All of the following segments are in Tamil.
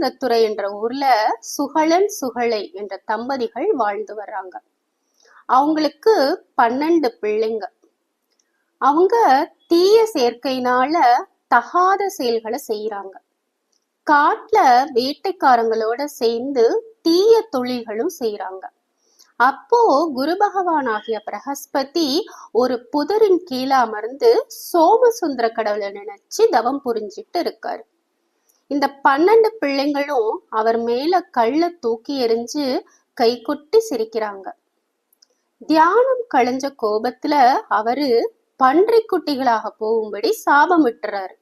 திருவானந்தத்துறை என்ற ஊர்ல சுகழன் சுகழை என்ற தம்பதிகள் வாழ்ந்து வர்றாங்க. அவங்களுக்கு பன்னெண்டு பிள்ளைங்க. அவங்க தீய சேர்க்கையினால தகாத செயல்களை செய்யறாங்க காட்டுல வேட்டைக்காரங்களோட சேர்ந்து தீய தொழில்களும் செய்யறாங்க அப்போ குரு பகவான் ஆகிய பிரகஸ்பதி ஒரு புதரின் கீழே அமர்ந்து சோமசுந்தர கடவுளை நினைச்சு தவம் புரிஞ்சிட்டு இருக்காரு. இந்த பன்னெண்டு பிள்ளைங்களும் அவர் மேல கள்ள தூக்கி எறிஞ்சு கை கொட்டி சிரிக்கிறாங்க. தியானம் களைஞ்ச கோபத்துல அவரு பன்றி குட்டிகளாக போகும்படி சாபமிட்டுறாரு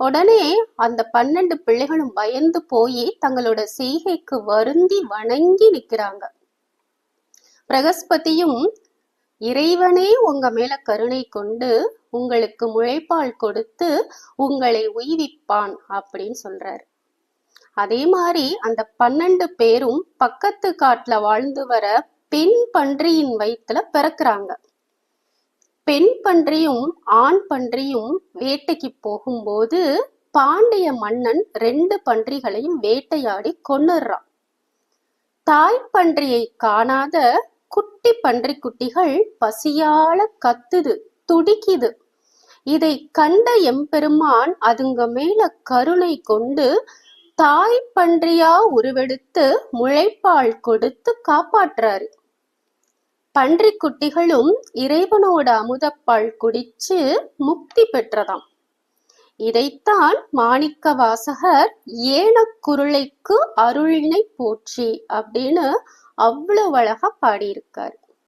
உடனே அந்த பன்னெண்டு பிள்ளைகளும் பயந்து போய் தங்களோட செய்கைக்கு வருந்தி வணங்கி நிக்கிறாங்க. பிரகஸ்பதியும் இறைவனே உங்க மேல கருணை கொண்டு உங்களுக்கு முளைப்பால் கொடுத்து உங்களை உய்விப்பான் அப்படின்னு சொல்றாரு. அதே மாதிரி அந்த பன்னெண்டு பேரும் பக்கத்து காட்டுல வாழ்ந்து வர பெண் பன்றியின் வயிற்றுல பிறக்குறாங்க. பெண் பன்றியும் ஆண் பன்றியும் வேட்டைக்கு போகும்போது பாண்டிய மன்னன் ரெண்டு பன்றிகளையும் வேட்டையாடி கொன்னுடுறான். தாய் பன்றியை காணாத குட்டி பன்றி குட்டிகள் பசியால கத்துது துடிக்குது. இதை கண்ட எம்பெருமான் அதுங்க மேல கருணை கொண்டு தாய் பன்றியா உருவெடுத்து முளைப்பால் கொடுத்து காப்பாற்றுறாரு பன்றி குட்டிகளும் இறைவனோட அமுதப்பால் குடிச்சு முக்தி பெற்றதாம். இதைத்தான் மாணிக்க வாசகர் ஏனக்குருளைக்கு அருளினை போற்றி அப்படின்னு அவ்வளவு அழகா பாடியிருக்காரு.